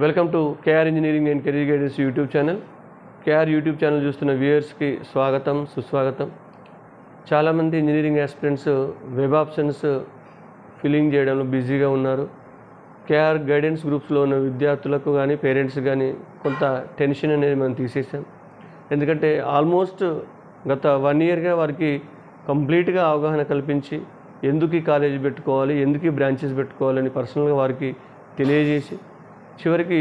Welcome to KR engineering and career guidance YouTube channel. KR YouTube channel చూస్తున్న వ్యూయర్స్కి స్వాగతం సుస్వాగతం. చాలామంది engineering aspirants web options filling చేయడంలో బిజీగా ఉన్నారు. కేఆర్ గైడెన్స్ గ్రూప్స్లో ఉన్న విద్యార్థులకు కానీ పేరెంట్స్ కానీ కొంత టెన్షన్ అనేది మనం తీసేసాం. ఎందుకంటే ఆల్మోస్ట్ గత వన్ ఇయర్గా వారికి కంప్లీట్గా అవగాహన కల్పించి ఎందుకు ఈ కాలేజీ పెట్టుకోవాలి ఎందుకు ఈ బ్రాంచెస్ పెట్టుకోవాలని పర్సనల్గా వారికి తెలియజేసి చివరికి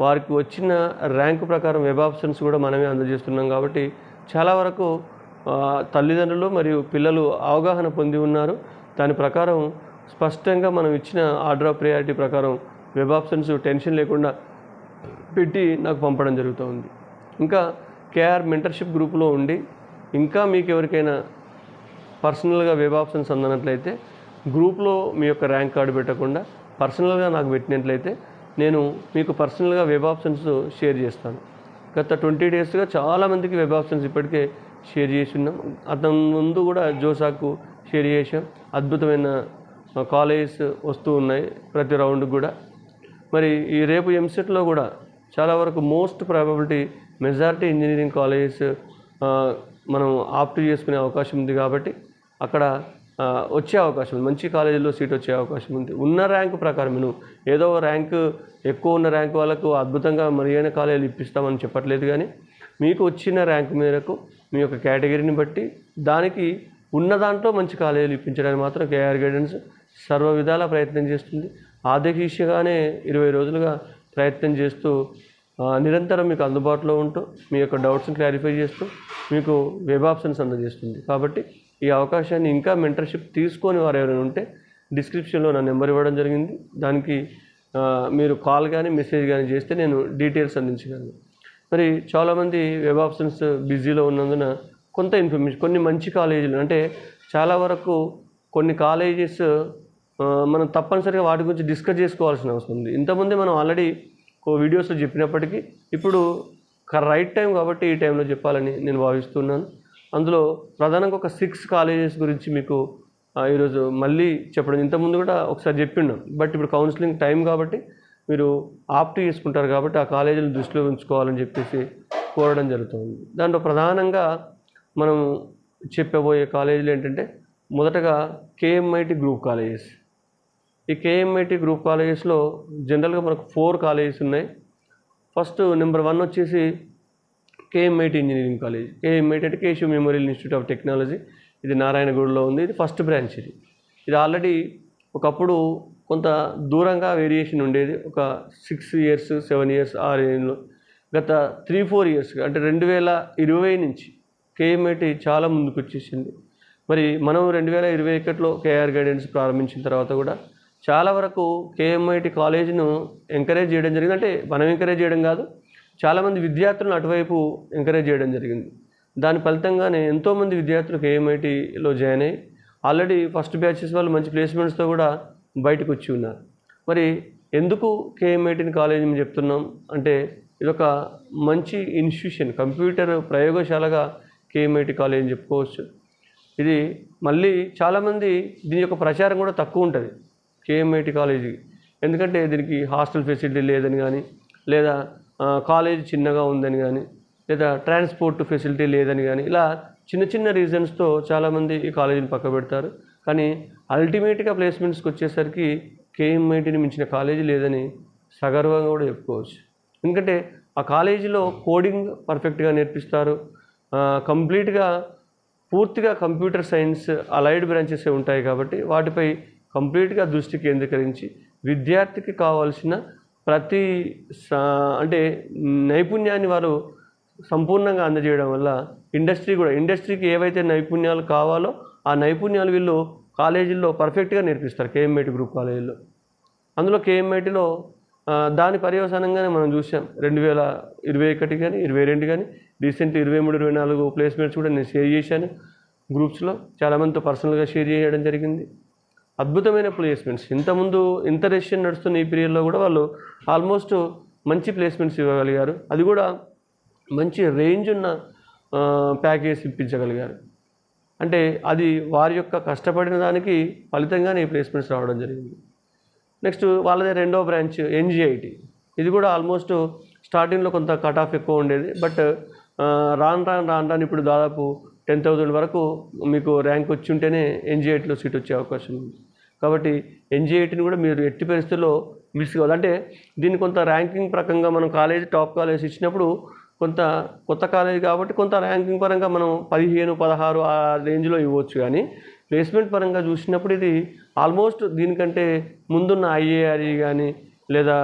వారికి వచ్చిన ర్యాంకు ప్రకారం వెబ్ ఆప్షన్స్ కూడా మనమే అందజేస్తున్నాం కాబట్టి చాలా వరకు తల్లిదండ్రులు మరియు పిల్లలు అవగాహన పొంది ఉన్నారు. దాని ప్రకారం స్పష్టంగా మనం ఇచ్చిన ఆర్డర్ ఆఫ్ ప్రియారిటీ ప్రకారం వెబ్ ఆప్షన్స్ టెన్షన్ లేకుండా పెట్టి నాకు పంపడం జరుగుతూ ఉంది ఇంకా కేఆర్ మెంటర్షిప్ గ్రూప్లో ఉండి ఇంకా మీకు ఎవరికైనా పర్సనల్గా వెబ్ ఆప్షన్స్ అందనట్లయితే గ్రూప్లో మీ యొక్క ర్యాంక్ కార్డు పెట్టకుండా పర్సనల్గా నాకు పెట్టినట్లయితే నేను మీకు పర్సనల్గా వెబ్ ఆప్షన్స్ షేర్ చేస్తాను. గత ట్వంటీ డేస్గా చాలామందికి వెబ్ ఆప్షన్స్ ఇప్పటికే షేర్ చేసి ఉన్నాం అతని ముందు కూడా జోసాకు షేర్ చేసాం అద్భుతమైన కాలేజెస్ వస్తూ ఉన్నాయి ప్రతి రౌండ్ కూడా. మరి ఈ రేపు ఎంసెట్లో కూడా చాలా వరకు most probability majority engineering colleges మనం ఆప్ట్ చేసుకునే అవకాశం ఉంది కాబట్టి అక్కడ వచ్చే అవకాశం ఉంది. మంచి కాలేజీలో సీట్ వచ్చే అవకాశం ఉంది. ఉన్న ర్యాంకు ప్రకారం నువ్వు ఏదో ర్యాంకు ఎక్కువ ఉన్న ర్యాంక్ వాళ్ళకు అద్భుతంగా మరియైన కాలేజీలు ఇప్పిస్తామని చెప్పట్లేదు కానీ మీకు వచ్చిన ర్యాంక్ మేరకు మీ యొక్క కేటగిరీని బట్టి దానికి ఉన్న దాంట్లో మంచి కాలేజీలు ఇప్పించడానికి మాత్రం కేఆర్ గైడెన్స్ సర్వ విధాల ప్రయత్నం చేస్తుంది. ఆదేశిష్యగానే ఇరవై రోజులుగా ప్రయత్నం చేస్తూ నిరంతరం మీకు అందుబాటులో ఉంటూ మీ యొక్క డౌట్స్ని క్లారిఫై చేస్తూ మీకు వెబ్ ఆప్షన్స్ అందజేస్తుంది. కాబట్టి ఈ అవకాశాన్ని ఇంకా మెంటర్షిప్ తీసుకొని వారు ఎవరైనా ఉంటే డిస్క్రిప్షన్లో నా నెంబర్ ఇవ్వడం జరిగింది. దానికి మీరు కాల్ కానీ మెసేజ్ కానీ చేస్తే నేను డీటెయిల్స్ అందించగలను. మరి చాలామంది వెబ్ ఆప్షన్స్ బిజీలో ఉన్నందున కొంత ఇన్ఫర్మేషన్ కొన్ని మంచి కాలేజీలు అంటే చాలా వరకు కొన్ని కాలేజెస్ మనం తప్పనిసరిగా వాటి గురించి డిస్కస్ చేసుకోవాల్సిన అవసరం ఉంది. ఇంతకుముందే మనం ఆల్రెడీ ఓ వీడియోస్లో చెప్పినప్పటికీ ఇప్పుడు రైట్ టైం కాబట్టి ఈ టైంలో చెప్పాలని నేను భావిస్తున్నాను. అందులో ప్రధానంగా ఒక సిక్స్ కాలేజెస్ గురించి మీకు ఈరోజు మళ్ళీ చెప్పడం. ఇంతకుముందు కూడా ఒకసారి చెప్పిండు. బట్ ఇప్పుడు కౌన్సిలింగ్ టైం కాబట్టి మీరు ఆప్ట్ చేసుకుంటారు కాబట్టి ఆ కాలేజీలు దృష్టిలో ఉంచుకోవాలని చెప్పేసి కోరడం జరుగుతుంది. దాంట్లో ప్రధానంగా మనం చెప్పబోయే కాలేజీలు ఏంటంటే మొదటగా కేఎంఐటి గ్రూప్ కాలేజెస్ ఈ కేఎంఐటి గ్రూప్ కాలేజెస్లో జనరల్గా మనకు ఫోర్ కాలేజెస్ ఉన్నాయి. ఫస్ట్ నెంబర్ వన్ వచ్చేసి కేఎంఐటి ఇంజనీరింగ్ కాలేజ్ కేఎంఐటి అంటే Keshav memorial institute of technology ఇది నారాయణగూడలో ఉంది. ఇది ఫస్ట్ బ్రాంచ్ ఇది. ఇది ఆల్రెడీ ఒకప్పుడు కొంత దూరంగా వేరియేషన్ ఉండేది. ఒక సిక్స్ ఇయర్స్ సెవెన్ ఇయర్స్ ఆ రేంజ్లో గత త్రీ ఫోర్ ఇయర్స్ అంటే రెండు వేల ఇరవై నుంచి కేఎంఐటి చాలా ముందుకు వచ్చేసింది. మరి మనం రెండు వేల ఇరవై ఒకటిలో కేఆర్ గైడెన్స్ ప్రారంభించిన తర్వాత కూడా చాలా వరకు కేఎంఐటి కాలేజ్ను ఎంకరేజ్ చేయడం జరిగింది. అంటే మనం ఎంకరేజ్ చేయడం కాదు చాలామంది విద్యార్థులను అటువైపు ఎంకరేజ్ చేయడం జరిగింది. దాని ఫలితంగానే ఎంతోమంది విద్యార్థులు కేఎంఐటీలో జాయిన్ అయ్యి ఆల్రెడీ ఫస్ట్ బ్యాచెస్ వాళ్ళు మంచి ప్లేస్మెంట్స్తో కూడా బయటకు వచ్చి ఉన్నారు. మరి ఎందుకు కేఎంఐటీని కాలేజ్ మేము చెప్తున్నాం? అంటే ఇదొక మంచి ఇన్స్టిట్యూషన్ కంప్యూటర్ ప్రయోగశాలగా కేఎంఐటి కాలేజ్ అని చెప్పుకోవచ్చు. ఇది మళ్ళీ చాలామంది దీని యొక్క ప్రచారం కూడా తక్కువ ఉంటుంది కేఎంఐటి కాలేజీ ఎందుకంటే దీనికి హాస్టల్ ఫెసిలిటీ లేదని కానీ లేదా కాలేజ్ చిన్నగా ఉందని కానీ లేదా ట్రాన్స్పోర్ట్ ఫెసిలిటీ లేదని కానీ ఇలా చిన్న చిన్న రీజన్స్తో చాలామంది ఈ కాలేజీని పక్క పెడతారు కానీ అల్టిమేట్గా ప్లేస్మెంట్స్కి వచ్చేసరికి కేఎంఐటిని మించిన కాలేజీ లేదని సగర్వంగా కూడా చెప్పుకోవచ్చు. ఎందుకంటే ఆ కాలేజీలో కోడింగ్ పర్ఫెక్ట్గా నేర్పిస్తారు. కంప్లీట్గా పూర్తిగా కంప్యూటర్ సైన్స్ అలైడ్ బ్రాంచెస్ ఉంటాయి కాబట్టి వాటిపై కంప్లీట్గా దృష్టి కేంద్రీకరించి విద్యార్థికి కావాల్సిన ప్రతి సా- అంటే నైపుణ్యాన్ని వారు సంపూర్ణంగా అందజేయడం వల్ల ఇండస్ట్రీ కూడా ఇండస్ట్రీకి ఏవైతే నైపుణ్యాలు కావాలో ఆ నైపుణ్యాలు వీళ్ళు కాలేజీల్లో పర్ఫెక్ట్గా నేర్పిస్తారు కేఎంఐటి గ్రూప్ కాలేజీలో అందులో కేఎంఐటిలో దాని పర్యవసానంగానే మనం చూసాం రెండు వేల ఇరవై ఒకటి కానీ ఇరవై రెండు కానీ రీసెంట్ ఇరవై మూడు ఇరవై నాలుగు ప్లేస్మెంట్స్ కూడా నేను షేర్ చేశాను గ్రూప్స్లో. చాలామందితో పర్సనల్గా షేర్ చేయడం జరిగింది. అద్భుతమైన ప్లేస్మెంట్స్ ఇంతకుముందు ఇంత రెసిషన్ నడుస్తున్న ఈ పీరియడ్లో కూడా వాళ్ళు ఆల్మోస్ట్ మంచి ప్లేస్మెంట్స్ ఇవ్వగలిగారు. అది కూడా మంచి రేంజ్ ఉన్న ప్యాకేజ్ ఇప్పించగలిగారు. అంటే అది వారి యొక్క కష్టపడిన దానికి ఫలితంగానే ఈ ప్లేస్మెంట్స్ రావడం జరిగింది. నెక్స్ట్ వాళ్ళదే రెండో బ్రాంచ్ ఎన్జిఐటి ఇది కూడా ఆల్మోస్ట్ స్టార్టింగ్లో కొంత కట్ ఆఫ్ ఎక్కువ ఉండేది. బట్ రాను రాను రాను రాను ఇప్పుడు దాదాపు టెన్ థౌజండ్ వరకు మీకు ర్యాంక్ వచ్చి ఉంటేనే ఎన్జిఐటీలో సీట్ వచ్చే అవకాశం ఉంది. కాబట్టి ఎన్జిఐటీని కూడా మీరు ఎట్టి పరిస్థితుల్లో మిస్ కావాలి అంటే దీన్ని కొంత ర్యాంకింగ్ ప్రకంగా మనం కాలేజ్ టాప్ కాలేజ్ ఇచ్చినప్పుడు కొంత కొత్త కాలేజ్ కాబట్టి కొంత ర్యాంకింగ్ పరంగా మనం పదిహేను పదహారు ఆ రేంజ్లో ఇవ్వచ్చు. కానీ ప్లేస్మెంట్ పరంగా చూసినప్పుడు ఇది ఆల్మోస్ట్ దీనికంటే ముందున్న ఐఏఆర్ఈ కానీ లేదా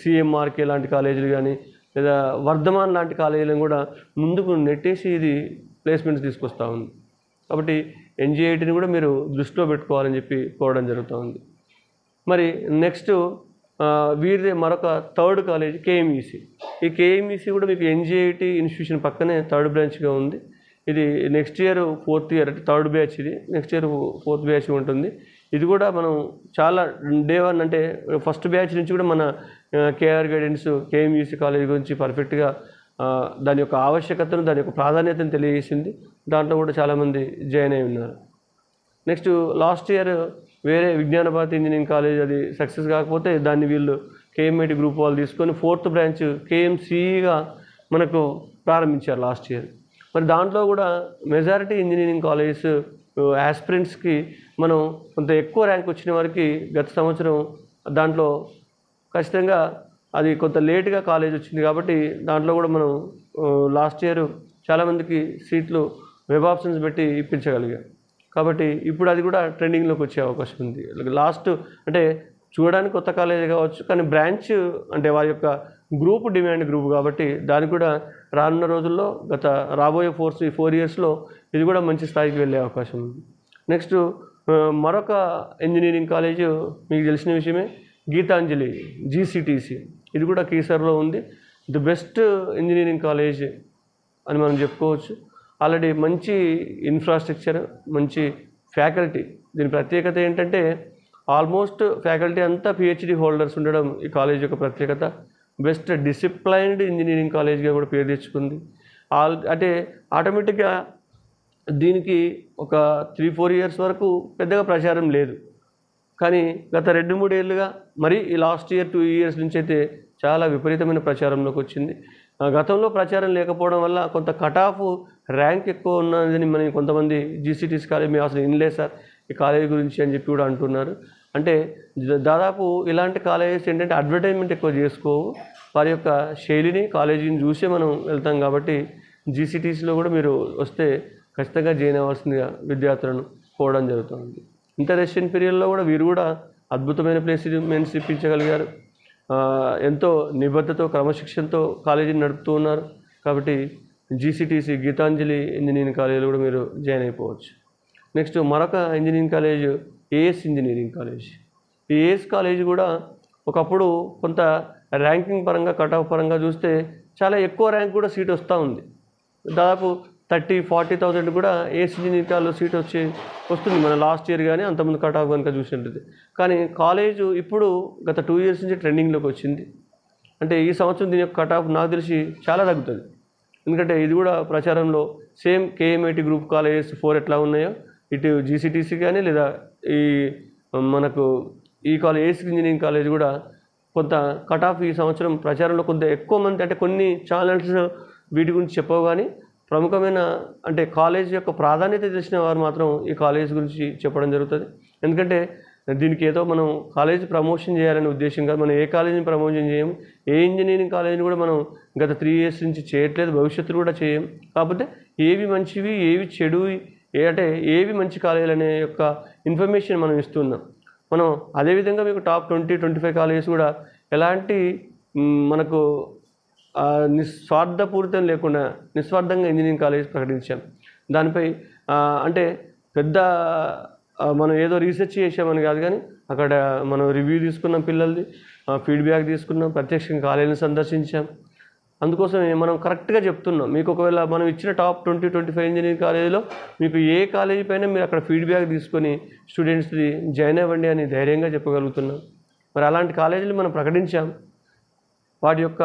సిఎంఆర్కే లాంటి కాలేజీలు కానీ లేదా వర్ధమాన్ లాంటి కాలేజీలను కూడా ముందుకు నెట్టేసి ఇది ప్లేస్మెంట్స్ తీసుకొస్తూ ఉంది. కాబట్టి ఎన్జిఐటిని కూడా మీరు దృష్టిలో పెట్టుకోవాలని చెప్పి కోరడం జరుగుతూ ఉంది. మరి నెక్స్ట్ వీరిదే మరొక థర్డ్ కాలేజ్ కేఎంఈసి ఈ కేఎంఈసి కూడా మీకు ఎన్జిఐటి ఇన్స్టిట్యూషన్ పక్కనే థర్డ్ బ్రాంచ్గా ఉంది. ఇది నెక్స్ట్ ఇయర్ ఫోర్త్ ఇయర్ అంటే థర్డ్ బ్యాచ్ ఇది. నెక్స్ట్ ఇయర్ ఫోర్త్ బ్యాచ్ ఉంటుంది. ఇది కూడా మనం చాలా డే వన్ అంటే ఫస్ట్ బ్యాచ్ నుంచి కూడా మన కేఆర్ గైడెన్స్ కేఎంయూసీ కాలేజ్ గురించి పర్ఫెక్ట్గా దాని యొక్క ఆవశ్యకతను దాని యొక్క ప్రాధాన్యతను తెలియజేసింది. దాంట్లో కూడా చాలామంది జాయిన్ అయి ఉన్నారు. నెక్స్ట్ లాస్ట్ ఇయర్ వేరే విజ్ఞాన భారతి ఇంజనీరింగ్ కాలేజ్ అది సక్సెస్ కాకపోతే దాన్ని వీళ్ళు కేఎంఐటి గ్రూప్ వాళ్ళు తీసుకొని ఫోర్త్ బ్రాంచ్ కేఎంసీగా మనకు ప్రారంభించారు లాస్ట్ ఇయర్ మరి దాంట్లో కూడా మెజారిటీ ఇంజనీరింగ్ కాలేజెస్ యాస్పిరెంట్స్కి మనం కొంత ఎక్కువ ర్యాంక్ వచ్చిన వారికి గత సంవత్సరం దాంట్లో ఖచ్చితంగా అది కొంత లేటుగా కాలేజ్ వచ్చింది కాబట్టి దాంట్లో కూడా మనం లాస్ట్ ఇయర్ చాలామందికి సీట్లు వెబ్ ఆప్షన్స్ పెట్టి ఇప్పించగలిగాం. కాబట్టి ఇప్పుడు అది కూడా ట్రెండింగ్లోకి వచ్చే అవకాశం ఉంది. లాస్ట్ అంటే చూడడానికి కొత్త కాలేజ్ కావచ్చు కానీ బ్రాంచ్ అంటే వారి యొక్క గ్రూప్ డిమాండ్ గ్రూప్ కాబట్టి దాన్ని కూడా రానున్న రోజుల్లో గత రాబోయే ఫోర్ ఫోర్ ఇయర్స్లో ఇది కూడా మంచి స్థాయికి వెళ్ళే అవకాశం ఉంది. నెక్స్ట్ మరొక ఇంజనీరింగ్ కాలేజ్ మీకు తెలిసిన విషయమే గీతాంజలి జీసీటీసీ ఇది కూడా కీసర్లో ఉంది. ది బెస్ట్ ఇంజనీరింగ్ కాలేజ్ అని మనం చెప్పుకోవచ్చు. ఆల్రెడీ మంచి ఇన్ఫ్రాస్ట్రక్చర్ మంచి ఫ్యాకల్టీ దీని ప్రత్యేకత ఏంటంటే ఆల్మోస్ట్ ఫ్యాకల్టీ అంతా పిహెచ్డి హోల్డర్స్ ఉండడం ఈ కాలేజ్ యొక్క ప్రత్యేకత. బెస్ట్ డిసిప్లైన్డ్ ఇంజనీరింగ్ కాలేజ్గా కూడా పేరు తెచ్చుకుంది. ఆల్ అంటే ఆటోమేటిక్గా దీనికి ఒక త్రీ ఫోర్ ఇయర్స్ వరకు పెద్దగా ప్రచారం లేదు. కానీ గత రెండు మూడేళ్ళుగా మరి ఈ లాస్ట్ ఇయర్ టూ ఇయర్స్ నుంచి అయితే చాలా విపరీతమైన ప్రచారంలోకి వచ్చింది. ఆ, గతంలో ప్రచారం లేకపోవడం వల్ల కొంత కట్ ఆఫ్ ర్యాంక్ ఎక్కువ ఉన్నదని మనం కొంతమంది జీసీటీసీ కాలేజ్ మేము అసలు ఇన్లే సార్ ఈ కాలేజ్ గురించి అని చెప్పి కూడా అంటున్నారు. అంటే దాదాపు ఇలాంటి కాలేజెస్ ఏంటంటే అడ్వర్టైజ్మెంట్ ఎక్కువ చేసుకోవు. వారి యొక్క శైలిని కాలేజీని చూసే మనం వెళ్తాం కాబట్టి జీసీటీసీలో కూడా మీరు వస్తే ఖచ్చితంగా జాయిన్ అవ్వాల్సిందిగా విద్యార్థులను కోవడం జరుగుతుంది. ఇంటర్ ఏషియన్ పీరియడ్లో కూడా వీరు కూడా అద్భుతమైన ప్లేస్మెంట్స్ ఇప్పించగలిగారు. ఎంతో నిబద్ధతో క్రమశిక్షణతో కాలేజీని నడుపుతూ ఉన్నారు. కాబట్టి జీసీటీసీ గీతాంజలి ఇంజనీరింగ్ కాలేజీలో కూడా మీరు జాయిన్ అయిపోవచ్చు. నెక్స్ట్ మరొక engineering college AS engineering college. ఈ ఏఎస్ కాలేజ్ కూడా ఒకప్పుడు కొంత ర్యాంకింగ్ పరంగా కట్ ఆఫ్ పరంగా చూస్తే చాలా ఎక్కువ ర్యాంక్ కూడా సీట్ వస్తూ ఉంది. దాదాపు థర్టీ ఫార్టీ థౌసండ్ కూడా ఏసీ ఇంజనీరింగ్ సీట్ వచ్చి వస్తుంది. మన లాస్ట్ ఇయర్ కానీ అంతమంది కట్ ఆఫ్ కనుక చూసినట్టు కానీ కాలేజు ఇప్పుడు గత టూ ఇయర్స్ నుంచి ట్రెండింగ్లోకి వచ్చింది. అంటే ఈ సంవత్సరం దీని యొక్క కట్ ఆఫ్ నాకు తెలిసి చాలా తగ్గుతుంది. ఎందుకంటే ఇది కూడా ప్రచారంలో same KMIT group colleges four ఎట్లా ఉన్నాయో ఇటు జీసీటీసీ కానీ లేదా ఈ మనకు ఈ కాలేజ్ ఏసీ ఇంజనీరింగ్ కాలేజ్ కూడా కొంత కట్ ఆఫ్ ఈ సంవత్సరం ప్రచారంలో కొంత ఎక్కువ మంది అంటే కొన్ని ఛానల్స్ వీటి గురించి చెప్పవు కానీ ప్రముఖమైన అంటే కాలేజ్ యొక్క ప్రాధాన్యత తెలిసిన వారు మాత్రం ఈ కాలేజ్ గురించి చెప్పడం జరుగుతుంది. ఎందుకంటే దీనికి ఏదో మనం కాలేజ్ ప్రమోషన్ చేయాలనే ఉద్దేశం కాదు. మనం ఏ కాలేజీని ప్రమోషన్ చేయము ఏ ఇంజనీరింగ్ కాలేజీని కూడా మనం గత త్రీ ఇయర్స్ నుంచి చేయట్లేదు భవిష్యత్తులో కూడా చేయం కాకపోతే ఏవి మంచివి ఏవి చెడు ఏ అంటే ఏవి మంచి కాలేజీలు అనే యొక్క ఇన్ఫర్మేషన్ మనం ఇస్తున్నాం. మనం అదేవిధంగా మీకు top twenty twenty five colleges కూడా ఎలాంటి మనకు నిస్వార్థపూరితం లేకుండా నిస్వార్థంగా ఇంజనీరింగ్ కాలేజ్ ప్రకటించాం. దానిపై అంటే పెద్ద మనం ఏదో రీసెర్చ్ చేసామని కాదు కానీ అక్కడ మనం రివ్యూ తీసుకున్నాం పిల్లలది ఫీడ్బ్యాక్ తీసుకున్నాం ప్రత్యక్షంగా కాలేజీని సందర్శించాం. అందుకోసం మనం కరెక్ట్గా చెప్తున్నాం. మీకు ఒకవేళ మనం ఇచ్చిన top twenty twenty five engineering కాలేజీలో మీకు ఏ కాలేజీ పైన మీరు అక్కడ ఫీడ్బ్యాక్ తీసుకొని స్టూడెంట్స్ది జాయిన్ అవ్వండి అని ధైర్యంగా చెప్పగలుగుతున్నాం. మరి అలాంటి కాలేజీలు మనం ప్రకటించాం. వాటి యొక్క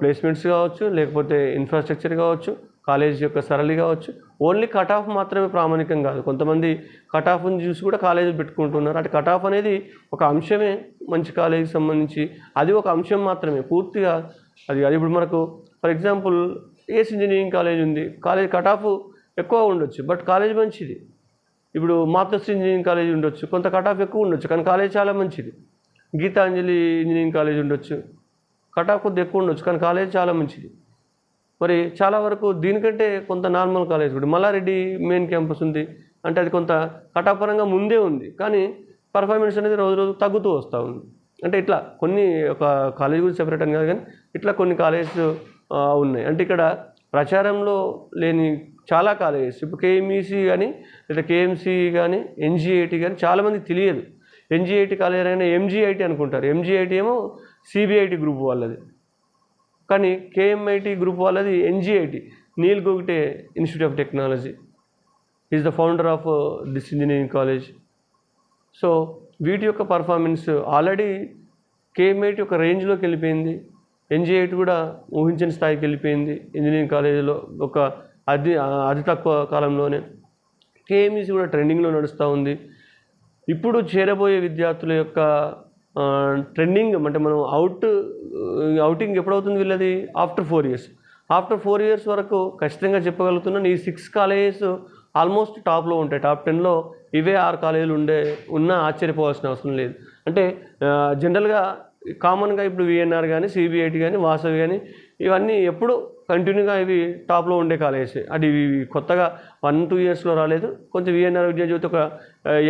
ప్లేస్మెంట్స్ కావచ్చు లేకపోతే ఇన్ఫ్రాస్ట్రక్చర్ కావచ్చు కాలేజ్ యొక్క సరళి కావచ్చు. ఓన్లీ కట్ ఆఫ్ మాత్రమే ప్రామాణికం కాదు. కొంతమంది కట్ ఆఫ్ని చూసి కూడా కాలేజీ పెట్టుకుంటున్నారు. అంటే కట్ ఆఫ్ అనేది ఒక అంశమే మంచి కాలేజీకి సంబంధించి. అది ఒక అంశం మాత్రమే. పూర్తిగా అది అది ఇప్పుడు మనకు for example ACE engineering college ఉంది. కాలేజ్ కట్ ఆఫ్ ఎక్కువ ఉండొచ్చు బట్ కాలేజ్ మంచిది. ఇప్పుడు మాతృశ్రీ ఇంజనీరింగ్ కాలేజ్ ఉండొచ్చు. కొంత కట్ ఆఫ్ ఎక్కువ ఉండొచ్చు కానీ కాలేజ్ చాలా మంచిది. గీతాంజలి ఇంజనీరింగ్ కాలేజ్ ఉండొచ్చు. కటాఫ్ కొద్ది కొద్దిగా ఎక్కువ ఉండొచ్చు కానీ కాలేజ్ చాలా మంచిది. మరి చాలా వరకు దీనికంటే కొంత నార్మల్ కాలేజ్ కూడా. మల్లారెడ్డి మెయిన్ క్యాంపస్ ఉంది. అంటే అది కొంత కటాపరంగా పరంగా ముందే ఉంది కానీ పర్ఫార్మెన్స్ అనేది రోజు రోజు తగ్గుతూ వస్తూ ఉంది. అంటే ఇట్లా కొన్ని ఒక కాలేజ్ గురించి సెపరేట్ అని కాదు కానీ ఇట్లా కొన్ని కాలేజెస్ ఉన్నాయి. అంటే ఇక్కడ ప్రచారంలో లేని చాలా కాలేజెస్ ఇప్పుడు కేఎంఈసి కానీ లేదా కేఎంసి కానీ ఎన్జిఐటి కానీ చాలామంది తెలియదు. ఎన్జిఐటి కాలేజ్ అయినా ఎంజిఐటి అనుకుంటారు. ఎంజిఐటి ఏమో సిబిఐటి గ్రూప్ వాళ్ళది. కానీ కేఎంఐటి గ్రూప్ వాళ్ళది NGIT Neil Gogte institute of technology is the founder of this engineering college so వీటి యొక్క పర్ఫార్మెన్స్ ఆల్రెడీ కేఎంఐటి ఒక రేంజ్లోకి వెళ్ళిపోయింది. ఎన్జిఐటి కూడా ఊహించిన స్థాయికి వెళ్ళిపోయింది ఇంజనీరింగ్ కాలేజీలో ఒక అతి అతి తక్కువ కాలంలోనే. కేఎంఈసి కూడా ట్రెండింగ్లో నడుస్తూ ఉంది. ఇప్పుడు చేరబోయే విద్యార్థుల యొక్క ట్రెండింగ్ అంటే మనం అవుట్ అవుటింగ్ ఎప్పుడవుతుంది వీళ్ళది? After four years after four years వరకు ఖచ్చితంగా చెప్పగలుగుతున్నాను ఈ సిక్స్ కాలేజెస్ ఆల్మోస్ట్ టాప్లో ఉంటాయి. టాప్ టెన్లో ఇవే ఆరు కాలేజీలు ఉండే ఉన్నా ఆశ్చర్యపోవాల్సిన అవసరం లేదు. అంటే జనరల్గా కామన్గా ఇప్పుడు విఎన్ఆర్ కానీ సిబిఐటి కానీ వాసవి కానీ ఇవన్నీ ఎప్పుడు కంటిన్యూగా ఇవి టాప్లో ఉండే కాలేజెస్ అది ఇవి కొత్తగా వన్ టూ ఇయర్స్లో రాలేదు. కొంచెం విఎన్ఆర్ విద్యాజ్యోతి ఒక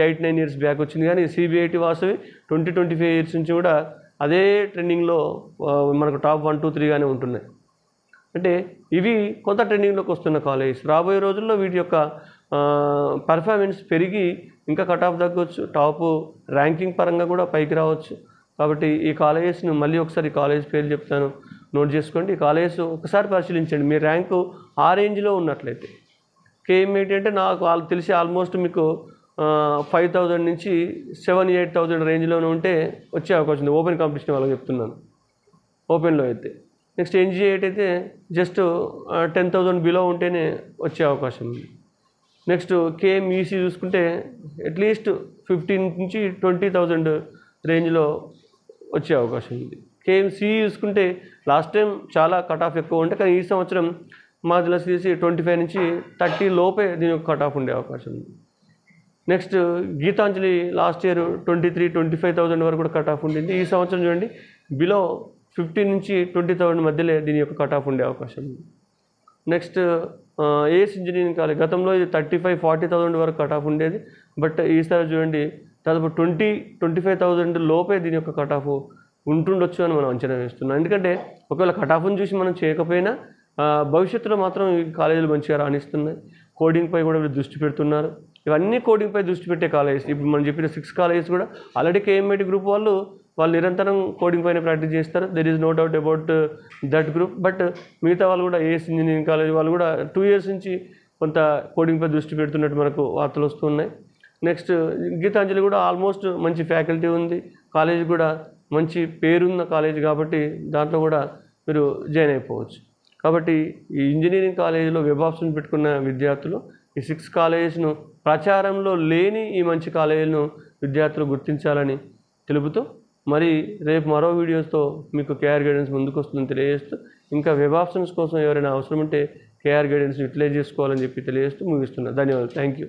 ఎయిట్ నైన్ ఇయర్స్ బ్యాక్ వచ్చింది. కానీ CBIT Vasavi twenty twenty five years నుంచి కూడా అదే ట్రెండింగ్లో మనకు టాప్ వన్ టూ త్రీగానే ఉంటున్నాయి. అంటే ఇవి కొత్త ట్రెండింగ్లోకి వస్తున్న కాలేజెస్ రాబోయే రోజుల్లో వీటి యొక్క పర్ఫార్మెన్స్ పెరిగి ఇంకా కట్ ఆఫ్ తగ్గొచ్చు. టాప్ ర్యాంకింగ్ పరంగా కూడా పైకి రావచ్చు. కాబట్టి ఈ కాలేజెస్ని మళ్ళీ ఒకసారి కాలేజ్ పేరు చెప్తాను. నోట్ చేసుకోండి కాలేజ్ ఒకసారి పరిశీలించండి. మీ ర్యాంకు ఆ రేంజ్లో ఉన్నట్లయితే. కేఎంఐటి అంటే నాకు వాళ్ళు తెలిసి ఆల్మోస్ట్ మీకు ఫైవ్ థౌజండ్ నుంచి సెవెన్ ఎయిట్ థౌజండ్ రేంజ్లోనే ఉంటే వచ్చే అవకాశం ఉంది. ఓపెన్ కాంపిటీషన్ వాళ్ళకి చెప్తున్నాను. ఓపెన్లో అయితే. నెక్స్ట్ ఎన్జిఏట్ అయితే జస్ట్ టెన్ థౌజండ్ బిలో ఉంటేనే వచ్చే అవకాశం ఉంది. నెక్స్ట్ కేఎంఈసీ చూసుకుంటే అట్లీస్ట్ ఫిఫ్టీన్ నుంచి ట్వంటీ థౌజండ్ రేంజ్లో వచ్చే అవకాశం ఉంది. కేఎంసీ చూసుకుంటే లాస్ట్ టైం చాలా కట్ ఆఫ్ ఎక్కువ ఉంటే కానీ ఈ సంవత్సరం మా తెలిసి ట్వంటీ ఫైవ్ నుంచి థర్టీ లోపే దీని యొక్క కట్ ఆఫ్ ఉండే అవకాశం ఉంది. Next Geethanjali last year twenty three twenty five thousand వరకు కూడా కట్ ఆఫ్ ఉండింది. ఈ సంవత్సరం చూడండి బిలో ఫిఫ్టీన్ నుంచి ట్వంటీ థౌసండ్ మధ్యలో దీని యొక్క కట్ ఆఫ్ ఉండే అవకాశం ఉంది. నెక్స్ట్ ఏఎస్ ఇంజనీరింగ్ కాలేజ్ గతంలో ఇది థర్టీ ఫైవ్ ఫార్టీ థౌసండ్ వరకు కట్ ఆఫ్ ఉండేది. బట్ ఈసారి చూడండి దాదాపు ట్వంటీ ట్వంటీ ఫైవ్ థౌసండ్ లోపే దీని యొక్క కట్ ఆఫ్ ఉంటుండొచ్చు అని మనం అంచనా వేస్తున్నాం. ఎందుకంటే ఒకవేళ కట్ ఆఫ్ని చూసి మనం చేయకపోయినా భవిష్యత్తులో మాత్రం ఈ కాలేజీలు మంచిగా రాణిస్తున్నాయి. కోడింగ్పై కూడా వీళ్ళు దృష్టి పెడుతున్నారు. ఇవన్నీ కోడింగ్పై దృష్టి పెట్టే కాలేజెస్. ఇప్పుడు మనం చెప్పిన సిక్స్ కాలేజెస్ కూడా ఆల్రెడీ కేఎంఐటి గ్రూప్ వాళ్ళు వాళ్ళు నిరంతరం కోడింగ్ పైన ప్రాక్టీస్ చేస్తారు. There is no doubt about that group but మిగతా వాళ్ళు కూడా ఏఎస్ ఇంజనీరింగ్ కాలేజ్ వాళ్ళు కూడా టూ ఇయర్స్ నుంచి కొంత కోడింగ్పై దృష్టి పెడుతున్నట్టు మనకు వార్తలు వస్తున్నాయి. నెక్స్ట్ గీతాంజలి కూడా ఆల్మోస్ట్ మంచి ఫ్యాకల్టీ ఉంది. కాలేజ్ కూడా మంచి పేరున్న కాలేజ్ కాబట్టి దాంట్లో కూడా మీరు జాయిన్ అయిపోవచ్చు. కాబట్టి ఈ ఇంజనీరింగ్ కాలేజీలో వెబ్ ఆప్షన్ పెట్టుకున్న విద్యార్థులు ఈ సిక్స్ కాలేజెస్ను ప్రచారంలో లేని ఈ మంచి కాలేజీలను విద్యార్థులు గుర్తించాలని తెలుపుతూ మరి రేపు మరో వీడియోస్తో మీకు కేఆర్ గైడెన్స్ ముందుకు వస్తుందని తెలియజేస్తూ ఇంకా వెబ్ ఆప్షన్స్ కోసం ఎవరైనా అవసరం ఉంటే కేఆర్ గైడెన్స్ యూటిలైజ్ చేసుకోవాలని చెప్పి తెలియజేస్తూ ముగిస్తున్నా. ధన్యవాదాలు. Thank you